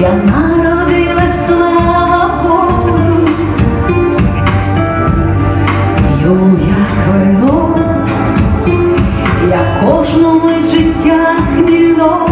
я народилась, слава Богу, п'ю як вино, я кожному життя хмільно.